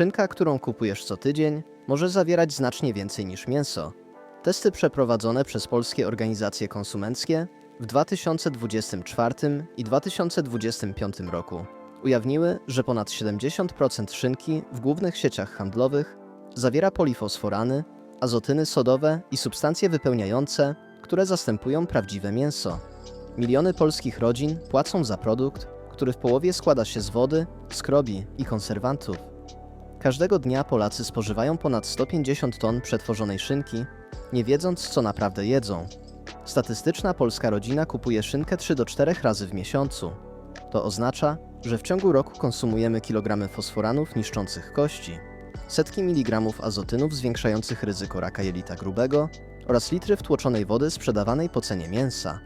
Szynka, którą kupujesz co tydzień, może zawierać znacznie więcej niż mięso. Testy przeprowadzone przez polskie organizacje konsumenckie w 2024 i 2025 roku ujawniły, że ponad 70% szynki w głównych sieciach handlowych zawiera polifosforany, azotyny sodowe i substancje wypełniające, które zastępują prawdziwe mięso. Miliony polskich rodzin płacą za produkt, który w połowie składa się z wody, skrobi i konserwantów. Każdego dnia Polacy spożywają ponad 150 ton przetworzonej szynki, nie wiedząc, co naprawdę jedzą. Statystyczna polska rodzina kupuje szynkę 3 do 4 razy w miesiącu. To oznacza, że w ciągu roku konsumujemy kilogramy fosforanów niszczących kości, setki miligramów azotynów zwiększających ryzyko raka jelita grubego oraz litry wtłoczonej wody sprzedawanej po cenie mięsa.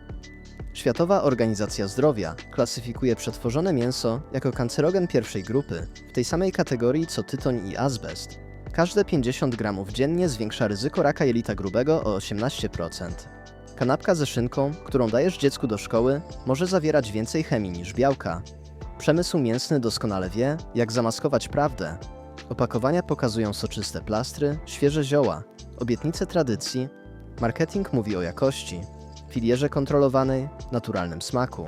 Światowa Organizacja Zdrowia klasyfikuje przetworzone mięso jako kancerogen pierwszej grupy, w tej samej kategorii co tytoń i azbest. Każde 50 gramów dziennie zwiększa ryzyko raka jelita grubego o 18%. Kanapka ze szynką, którą dajesz dziecku do szkoły, może zawierać więcej chemii niż białka. Przemysł mięsny doskonale wie, jak zamaskować prawdę. Opakowania pokazują soczyste plastry, świeże zioła, obietnice tradycji. Marketing mówi o jakości, filierze kontrolowanej, naturalnym smaku.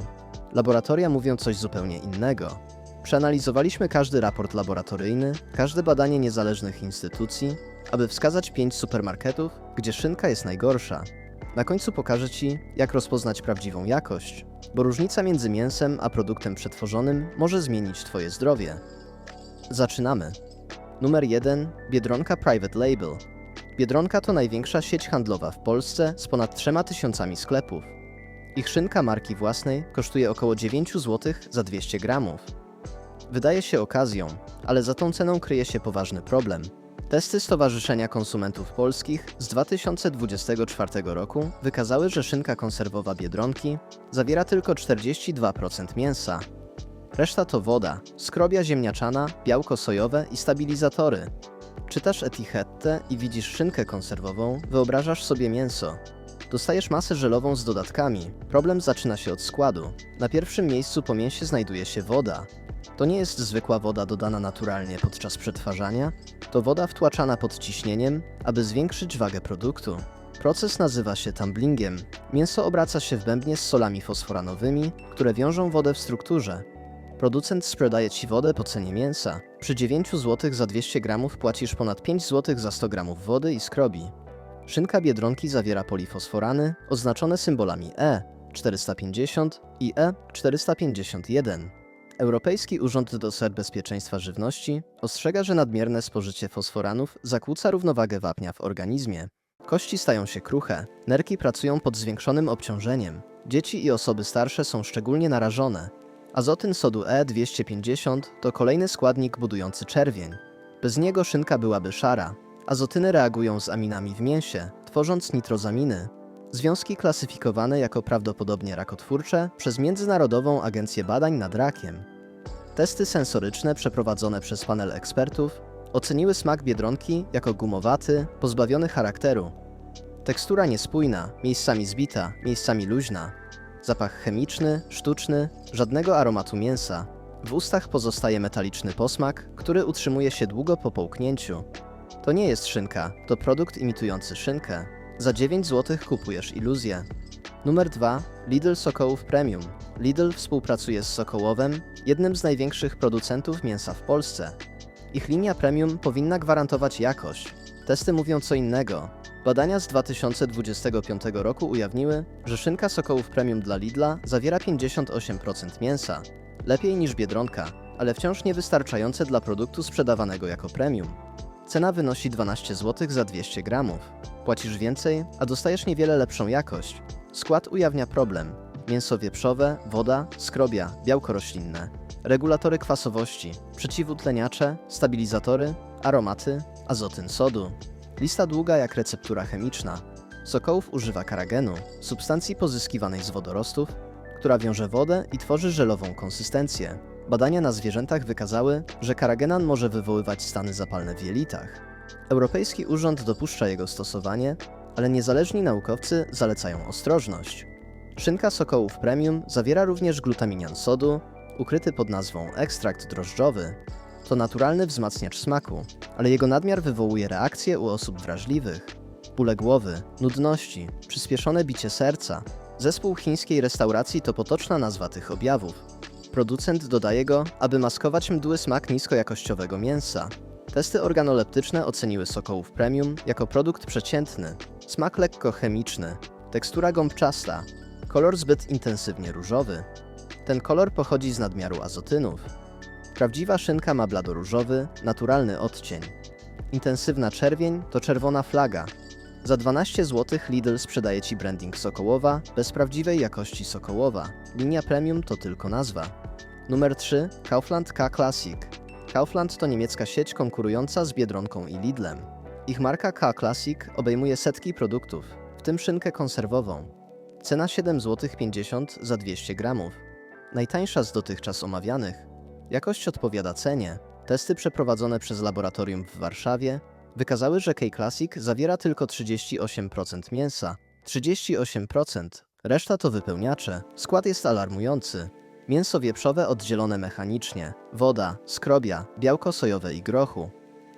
Laboratoria mówią coś zupełnie innego. Przeanalizowaliśmy każdy raport laboratoryjny, każde badanie niezależnych instytucji, aby wskazać pięć supermarketów, gdzie szynka jest najgorsza. Na końcu pokażę Ci, jak rozpoznać prawdziwą jakość, bo różnica między mięsem a produktem przetworzonym może zmienić Twoje zdrowie. Zaczynamy. Numer 1. Biedronka Private Label. Biedronka to największa sieć handlowa w Polsce z ponad 3000 sklepów. Ich szynka marki własnej kosztuje około 9 zł za 200 gramów. Wydaje się okazją, ale za tą ceną kryje się poważny problem. Testy Stowarzyszenia Konsumentów Polskich z 2024 roku wykazały, że szynka konserwowa Biedronki zawiera tylko 42% mięsa. Reszta to woda, skrobia ziemniaczana, białko sojowe i stabilizatory. Czytasz etykietę i widzisz szynkę konserwową, wyobrażasz sobie mięso. Dostajesz masę żelową z dodatkami. Problem zaczyna się od składu. Na pierwszym miejscu po mięsie znajduje się woda. To nie jest zwykła woda dodana naturalnie podczas przetwarzania, to woda wtłaczana pod ciśnieniem, aby zwiększyć wagę produktu. Proces nazywa się tumblingiem. Mięso obraca się w bębnie z solami fosforanowymi, które wiążą wodę w strukturze. Producent sprzedaje Ci wodę po cenie mięsa. Przy 9 zł za 200 gramów płacisz ponad 5 zł za 100 gramów wody i skrobi. Szynka Biedronki zawiera polifosforany oznaczone symbolami E 450 i E 451. Europejski Urząd do Bezpieczeństwa Żywności ostrzega, że nadmierne spożycie fosforanów zakłóca równowagę wapnia w organizmie. Kości stają się kruche, nerki pracują pod zwiększonym obciążeniem. Dzieci i osoby starsze są szczególnie narażone. Azotyn sodu E250 to kolejny składnik budujący czerwień. Bez niego szynka byłaby szara. Azotyny reagują z aminami w mięsie, tworząc nitrozaminy. Związki klasyfikowane jako prawdopodobnie rakotwórcze przez Międzynarodową Agencję Badań nad Rakiem. Testy sensoryczne przeprowadzone przez panel ekspertów oceniły smak biedronki jako gumowaty, pozbawiony charakteru. Tekstura niespójna, miejscami zbita, miejscami luźna. Zapach chemiczny, sztuczny, żadnego aromatu mięsa. W ustach pozostaje metaliczny posmak, który utrzymuje się długo po połknięciu. To nie jest szynka, to produkt imitujący szynkę. Za 9 zł kupujesz iluzję. Numer 2. Lidl Sokołów Premium. Lidl współpracuje z Sokołowem, jednym z największych producentów mięsa w Polsce. Ich linia premium powinna gwarantować jakość. Testy mówią co innego. Badania z 2025 roku ujawniły, że szynka Sokołów Premium dla Lidla zawiera 58% mięsa. Lepiej niż Biedronka, ale wciąż niewystarczające dla produktu sprzedawanego jako premium. Cena wynosi 12 zł za 200 gramów. Płacisz więcej, a dostajesz niewiele lepszą jakość. Skład ujawnia problem. Mięso wieprzowe, woda, skrobia, białko roślinne, regulatory kwasowości, przeciwutleniacze, stabilizatory, aromaty, azotyn sodu. Lista długa jak receptura chemiczna. Sokołów używa karagenu, substancji pozyskiwanej z wodorostów, która wiąże wodę i tworzy żelową konsystencję. Badania na zwierzętach wykazały, że karagenan może wywoływać stany zapalne w jelitach. Europejski Urząd dopuszcza jego stosowanie, ale niezależni naukowcy zalecają ostrożność. Szynka sokołów premium zawiera również glutaminian sodu, ukryty pod nazwą ekstrakt drożdżowy. to naturalny wzmacniacz smaku, ale jego nadmiar wywołuje reakcje u osób wrażliwych. Bóle głowy, nudności, przyspieszone bicie serca. Zespół chińskiej restauracji to potoczna nazwa tych objawów. Producent dodaje go, aby maskować mdły smak niskojakościowego mięsa. Testy organoleptyczne oceniły sokołów premium jako produkt przeciętny, smak lekko chemiczny, tekstura gąbczasta, kolor zbyt intensywnie różowy. Ten kolor pochodzi z nadmiaru azotynów. Prawdziwa szynka ma bladoróżowy, naturalny odcień. Intensywna czerwień to czerwona flaga. Za 12 zł Lidl sprzedaje Ci branding Sokołowa bez prawdziwej jakości Sokołowa. Linia premium to tylko nazwa. Numer 3. Kaufland K Classic. Kaufland to niemiecka sieć konkurująca z Biedronką i Lidlem. Ich marka K Classic obejmuje setki produktów, w tym szynkę konserwową. Cena 7,50 zł za 200 gramów. Najtańsza z dotychczas omawianych. Jakość odpowiada cenie. Testy przeprowadzone przez laboratorium w Warszawie wykazały, że K-Classic zawiera tylko 38% mięsa. 38%. Reszta to wypełniacze. Skład jest alarmujący. Mięso wieprzowe oddzielone mechanicznie, woda, skrobia, białko sojowe i grochu,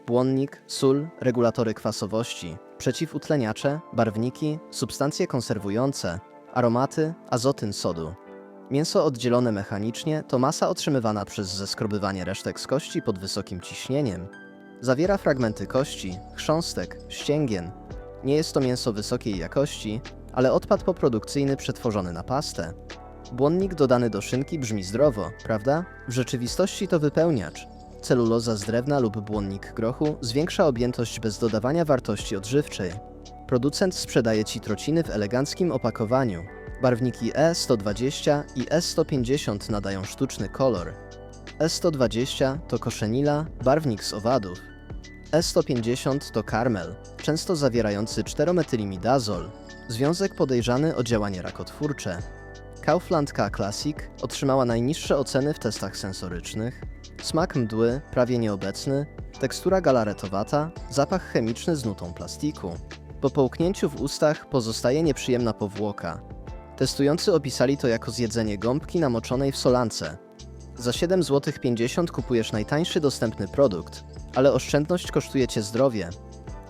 błonnik, sól, regulatory kwasowości, przeciwutleniacze, barwniki, substancje konserwujące, aromaty, azotyn sodu. Mięso oddzielone mechanicznie to masa otrzymywana przez zeskrobywanie resztek z kości pod wysokim ciśnieniem. Zawiera fragmenty kości, chrząstek, ścięgien. Nie jest to mięso wysokiej jakości, ale odpad poprodukcyjny przetworzony na pastę. Błonnik dodany do szynki brzmi zdrowo, prawda? W rzeczywistości to wypełniacz. Celuloza z drewna lub błonnik grochu zwiększa objętość bez dodawania wartości odżywczej. Producent sprzedaje Ci trociny w eleganckim opakowaniu. Barwniki E120 i E150 nadają sztuczny kolor. E120 to koszenila, barwnik z owadów. E150 to karmel, często zawierający 4-metylimidazol, związek podejrzany o działanie rakotwórcze. Kaufland K Classic otrzymała najniższe oceny w testach sensorycznych. Smak mdły, prawie nieobecny, tekstura galaretowata, zapach chemiczny z nutą plastiku. Po połknięciu w ustach pozostaje nieprzyjemna powłoka. Testujący opisali to jako zjedzenie gąbki namoczonej w solance. Za 7 zł 50 kupujesz najtańszy dostępny produkt, ale oszczędność kosztuje Cię zdrowie.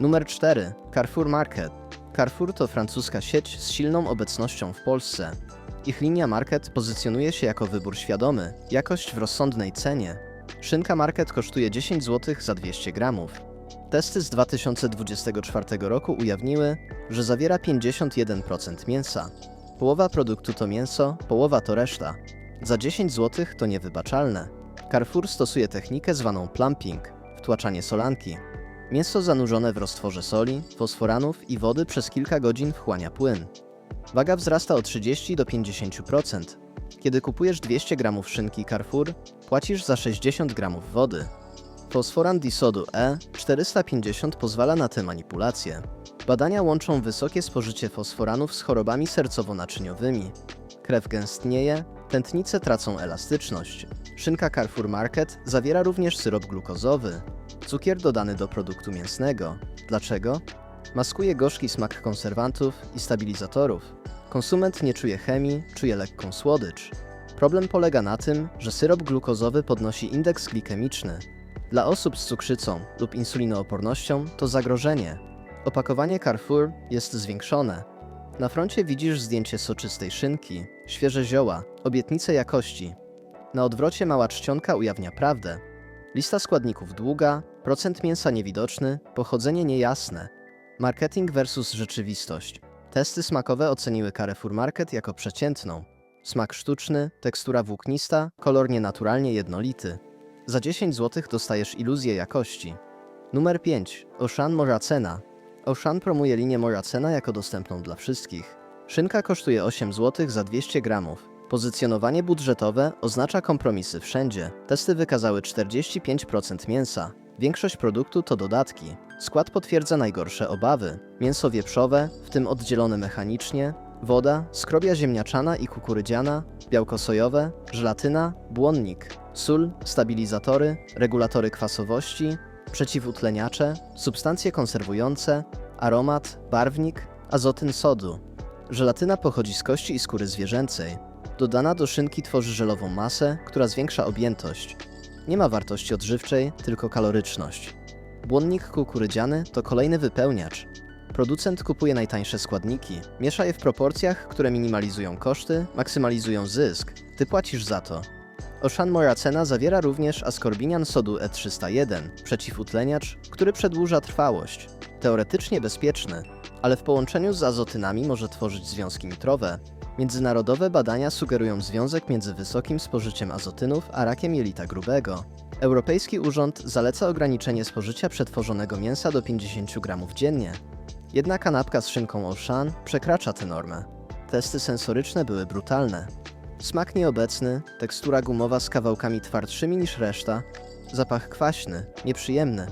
Numer 4. Carrefour Market. Carrefour to francuska sieć z silną obecnością w Polsce. Ich linia Market pozycjonuje się jako wybór świadomy, jakość w rozsądnej cenie. Szynka Market kosztuje 10 zł za 200 gramów. Testy z 2024 roku ujawniły, że zawiera 51% mięsa. Połowa produktu to mięso, połowa to reszta. Za 10 zł to niewybaczalne. Carrefour stosuje technikę zwaną plumping, wtłaczanie solanki. Mięso zanurzone w roztworze soli, fosforanów i wody przez kilka godzin wchłania płyn. Waga wzrasta o 30 do 50%. Kiedy kupujesz 200 g szynki Carrefour, płacisz za 60 g wody. Fosforan disodu E450 pozwala na te manipulacje. Badania łączą wysokie spożycie fosforanów z chorobami sercowo-naczyniowymi. Krew gęstnieje, tętnice tracą elastyczność. Szynka Carrefour Market zawiera również syrop glukozowy, cukier dodany do produktu mięsnego. Dlaczego? Maskuje gorzki smak konserwantów i stabilizatorów. Konsument nie czuje chemii, czuje lekką słodycz. Problem polega na tym, że syrop glukozowy podnosi indeks glikemiczny. Dla osób z cukrzycą lub insulinoopornością to zagrożenie. Opakowanie Carrefour jest zwiększone. Na froncie widzisz zdjęcie soczystej szynki, świeże zioła, obietnice jakości. Na odwrocie mała czcionka ujawnia prawdę. Lista składników długa, procent mięsa niewidoczny, pochodzenie niejasne. Marketing versus rzeczywistość. Testy smakowe oceniły Carrefour Market jako przeciętną. Smak sztuczny, tekstura włóknista, kolor nienaturalnie jednolity. Za 10 zł dostajesz iluzję jakości. Numer 5. Ocean Moracena. Ocean promuje linię Moracena jako dostępną dla wszystkich. Szynka kosztuje 8 zł za 200 gramów. Pozycjonowanie budżetowe oznacza kompromisy wszędzie. Testy wykazały 45% mięsa. Większość produktu to dodatki. Skład potwierdza najgorsze obawy. Mięso wieprzowe, w tym oddzielone mechanicznie, woda, skrobia ziemniaczana i kukurydziana, białko sojowe, żelatyna, błonnik, sól, stabilizatory, regulatory kwasowości, przeciwutleniacze, substancje konserwujące, aromat, barwnik, azotyn sodu. Żelatyna pochodzi z kości i skóry zwierzęcej. Dodana do szynki tworzy żelową masę, która zwiększa objętość. nie ma wartości odżywczej, tylko kaloryczność. Błonnik kukurydziany to kolejny wypełniacz. Producent kupuje najtańsze składniki, miesza je w proporcjach, które minimalizują koszty, maksymalizują zysk. Ty płacisz za to. Oszan Moracena zawiera również askorbinian sodu E301, przeciwutleniacz, który przedłuża trwałość. Teoretycznie bezpieczny, ale w połączeniu z azotynami może tworzyć związki nitrowe. Międzynarodowe badania sugerują związek między wysokim spożyciem azotynów a rakiem jelita grubego. Europejski Urząd zaleca ograniczenie spożycia przetworzonego mięsa do 50 gramów dziennie. Jedna kanapka z szynką Auchan przekracza tę normę. Testy sensoryczne były brutalne. Smak nieobecny, tekstura gumowa z kawałkami twardszymi niż reszta, zapach kwaśny, nieprzyjemny.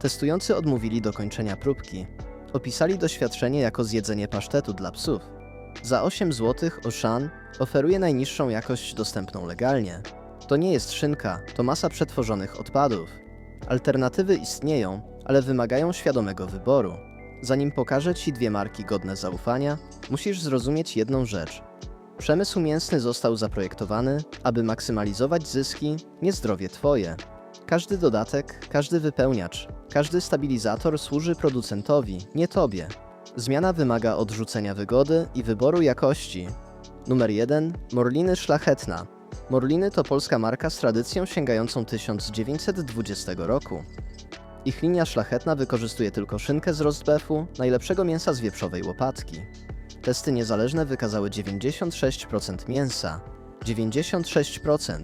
Testujący odmówili dokończenia próbki. Opisali doświadczenie jako zjedzenie pasztetu dla psów. Za 8 zł Auchan oferuje najniższą jakość dostępną legalnie. To nie jest szynka, to masa przetworzonych odpadów. Alternatywy istnieją, ale wymagają świadomego wyboru. Zanim pokażę Ci dwie marki godne zaufania, musisz zrozumieć jedną rzecz. Przemysł mięsny został zaprojektowany, aby maksymalizować zyski, nie zdrowie Twoje. Każdy dodatek, każdy wypełniacz, każdy stabilizator służy producentowi, nie Tobie. Zmiana wymaga odrzucenia wygody i wyboru jakości. Numer 1. Morliny Szlachetna. Morliny to polska marka z tradycją sięgającą 1920 roku. Ich linia szlachetna wykorzystuje tylko szynkę z rostbefu, najlepszego mięsa z wieprzowej łopatki. Testy niezależne wykazały 96% mięsa. 96%.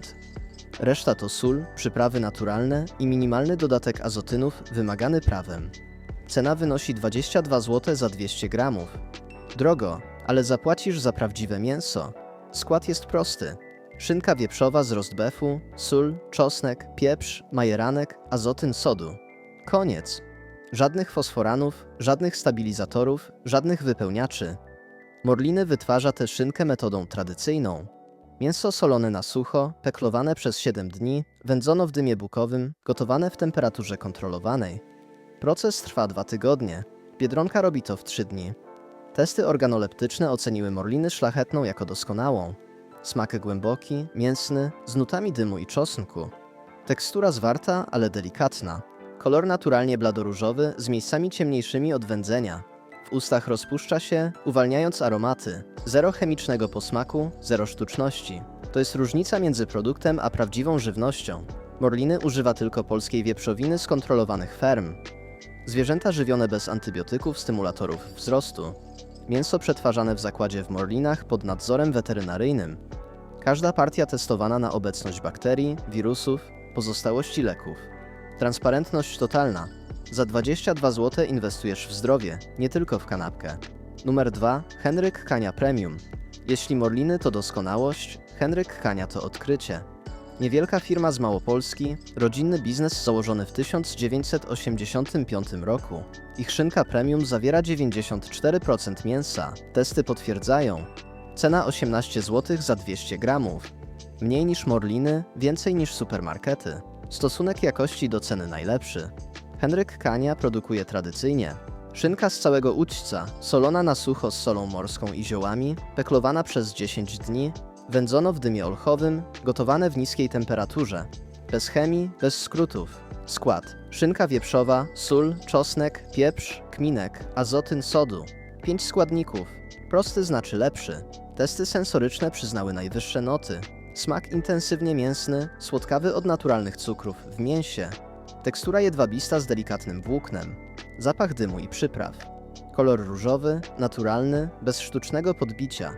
Reszta to sól, przyprawy naturalne i minimalny dodatek azotynów wymagany prawem. Cena wynosi 22 zł za 200 gramów. Drogo, ale zapłacisz za prawdziwe mięso. Skład jest prosty. Szynka wieprzowa z rostbefu, sól, czosnek, pieprz, majeranek, azotyn sodu. Koniec. Żadnych fosforanów, żadnych stabilizatorów, żadnych wypełniaczy. Morliny wytwarza tę szynkę metodą tradycyjną. Mięso solone na sucho, peklowane przez 7 dni, wędzono w dymie bukowym, gotowane w temperaturze kontrolowanej. Proces trwa 2 tygodnie. Biedronka robi to w 3 dni. Testy organoleptyczne oceniły morliny szlachetną jako doskonałą. Smak głęboki, mięsny, z nutami dymu i czosnku. Tekstura zwarta, ale delikatna. Kolor naturalnie bladoróżowy z miejscami ciemniejszymi od wędzenia. W ustach rozpuszcza się, uwalniając aromaty. Zero chemicznego posmaku, zero sztuczności. To jest różnica między produktem a prawdziwą żywnością. Morliny używa tylko polskiej wieprzowiny z kontrolowanych ferm. Zwierzęta żywione bez antybiotyków, stymulatorów wzrostu. Mięso przetwarzane w zakładzie w Morlinach pod nadzorem weterynaryjnym. Każda partia testowana na obecność bakterii, wirusów, pozostałości leków. Transparentność totalna. Za 22 zł inwestujesz w zdrowie, nie tylko w kanapkę. Numer 2. Henryk Kania Premium. Jeśli Morliny to doskonałość, Henryk Kania to odkrycie. Niewielka firma z Małopolski, rodzinny biznes założony w 1985 roku. Ich szynka premium zawiera 94% mięsa. Testy potwierdzają. Cena 18 zł za 200 gramów. Mniej niż Morliny, więcej niż supermarkety. Stosunek jakości do ceny najlepszy. Henryk Kania produkuje tradycyjnie. Szynka z całego ućca, solona na sucho z solą morską i ziołami, peklowana przez 10 dni, wędzono w dymie olchowym, gotowane w niskiej temperaturze. Bez chemii, bez skrótów. Skład: szynka wieprzowa, sól, czosnek, pieprz, kminek, azotyn sodu. 5 składników. Prosty znaczy lepszy. Testy sensoryczne przyznały najwyższe noty. Smak intensywnie mięsny, słodkawy od naturalnych cukrów w mięsie. Tekstura jedwabista z delikatnym włóknem. Zapach dymu i przypraw. Kolor różowy, naturalny, bez sztucznego podbicia.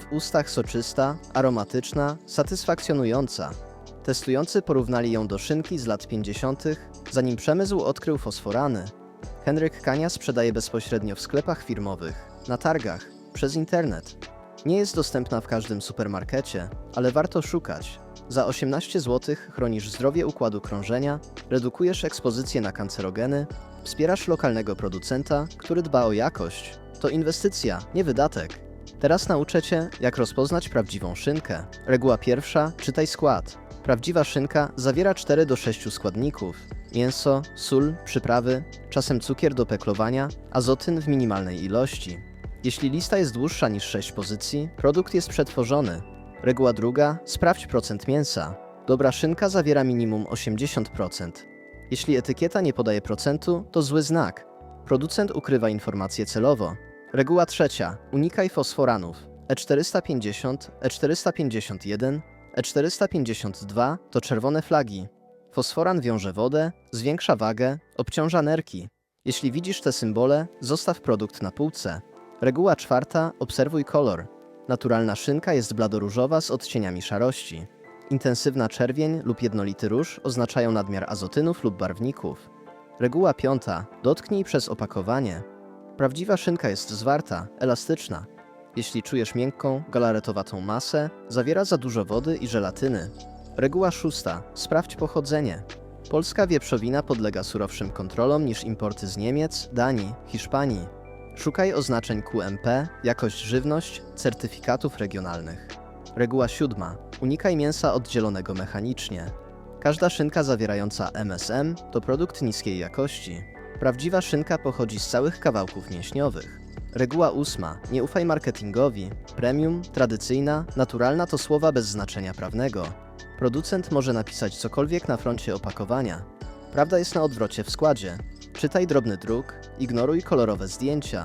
W ustach soczysta, aromatyczna, satysfakcjonująca. Testujący porównali ją do szynki z lat 50., zanim przemysł odkrył fosforany. Henryk Kania sprzedaje bezpośrednio w sklepach firmowych, na targach, przez internet. Nie jest dostępna w każdym supermarkecie, ale warto szukać. Za 18 zł chronisz zdrowie układu krążenia, redukujesz ekspozycję na kancerogeny, wspierasz lokalnego producenta, który dba o jakość. To inwestycja, nie wydatek. Teraz nauczę Cię, jak rozpoznać prawdziwą szynkę. Reguła pierwsza, czytaj skład. Prawdziwa szynka zawiera 4 do 6 składników. Mięso, sól, przyprawy, czasem cukier do peklowania, azotyn w minimalnej ilości. Jeśli lista jest dłuższa niż 6 pozycji, produkt jest przetworzony. Reguła druga, sprawdź procent mięsa. Dobra szynka zawiera minimum 80%. Jeśli etykieta nie podaje procentu, to zły znak. Producent ukrywa informacje celowo. Reguła trzecia. Unikaj fosforanów. E E450, E451, E452 to czerwone flagi. Fosforan wiąże wodę, zwiększa wagę, obciąża nerki. Jeśli widzisz te symbole, zostaw produkt na półce. Reguła czwarta. Obserwuj kolor. Naturalna szynka jest bladoróżowa z odcieniami szarości. Intensywna czerwień lub jednolity róż oznaczają nadmiar azotynów lub barwników. Reguła piąta. Dotknij przez opakowanie. Prawdziwa szynka jest zwarta, elastyczna. Jeśli czujesz miękką, galaretowatą masę, zawiera za dużo wody i żelatyny. Reguła szósta. Sprawdź pochodzenie. Polska wieprzowina podlega surowszym kontrolom niż importy z Niemiec, Danii, Hiszpanii. Szukaj oznaczeń QMP, jakość żywność, certyfikatów regionalnych. Reguła siódma. Unikaj mięsa oddzielonego mechanicznie. Każda szynka zawierająca MSM to produkt niskiej jakości. Prawdziwa szynka pochodzi z całych kawałków mięśniowych. Reguła ósma. Nie ufaj marketingowi. Premium, tradycyjna, naturalna to słowa bez znaczenia prawnego. Producent może napisać cokolwiek na froncie opakowania. Prawda jest na odwrocie w składzie. Czytaj drobny druk, ignoruj kolorowe zdjęcia.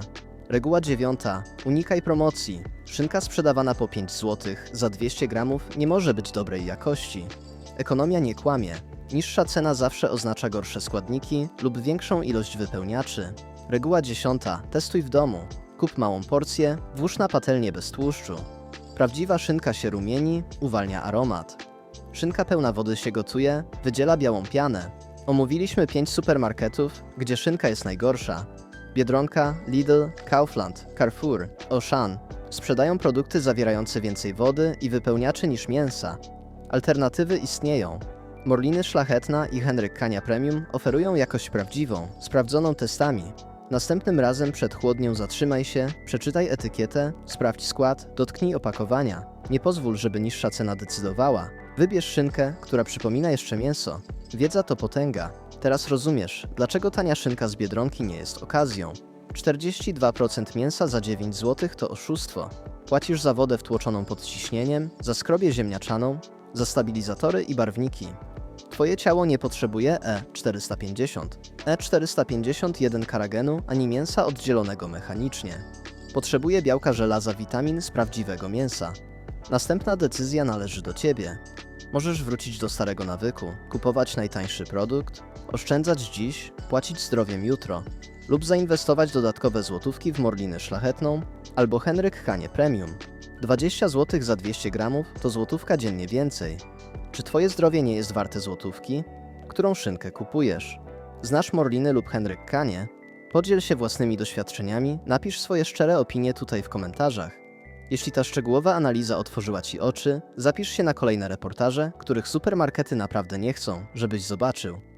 Reguła dziewiąta. Unikaj promocji. Szynka sprzedawana po 5 zł za 200 gramów nie może być dobrej jakości. Ekonomia nie kłamie. Niższa cena zawsze oznacza gorsze składniki lub większą ilość wypełniaczy. Reguła dziesiąta. Testuj w domu. Kup małą porcję, włóż na patelnię bez tłuszczu. Prawdziwa szynka się rumieni, uwalnia aromat. Szynka pełna wody się gotuje, wydziela białą pianę. Omówiliśmy 5 supermarketów, gdzie szynka jest najgorsza. Biedronka, Lidl, Kaufland, Carrefour, Auchan sprzedają produkty zawierające więcej wody i wypełniaczy niż mięsa. Alternatywy istnieją. Morliny Szlachetna i Henryk Kania Premium oferują jakość prawdziwą, sprawdzoną testami. Następnym razem przed chłodnią zatrzymaj się, przeczytaj etykietę, sprawdź skład, dotknij opakowania. Nie pozwól, żeby niższa cena decydowała. Wybierz szynkę, która przypomina jeszcze mięso. Wiedza to potęga. Teraz rozumiesz, dlaczego tania szynka z Biedronki nie jest okazją. 42% mięsa za 9 zł to oszustwo. Płacisz za wodę wtłoczoną pod ciśnieniem, za skrobię ziemniaczaną, za stabilizatory i barwniki. Twoje ciało nie potrzebuje E E450, E451 karagenu ani mięsa oddzielonego mechanicznie. Potrzebuje białka żelaza witamin z prawdziwego mięsa. Następna decyzja należy do Ciebie. Możesz wrócić do starego nawyku, kupować najtańszy produkt, oszczędzać dziś, płacić zdrowiem jutro, lub zainwestować dodatkowe złotówki w morlinę szlachetną albo Henryk Hanie Premium. 20 zł za 200 gramów to złotówka dziennie więcej. Czy Twoje zdrowie nie jest warte złotówki? Którą szynkę kupujesz? Znasz Morliny lub Henryk Kanie? Podziel się własnymi doświadczeniami, napisz swoje szczere opinie tutaj w komentarzach. Jeśli ta szczegółowa analiza otworzyła Ci oczy, zapisz się na kolejne reportaże, których supermarkety naprawdę nie chcą, żebyś zobaczył.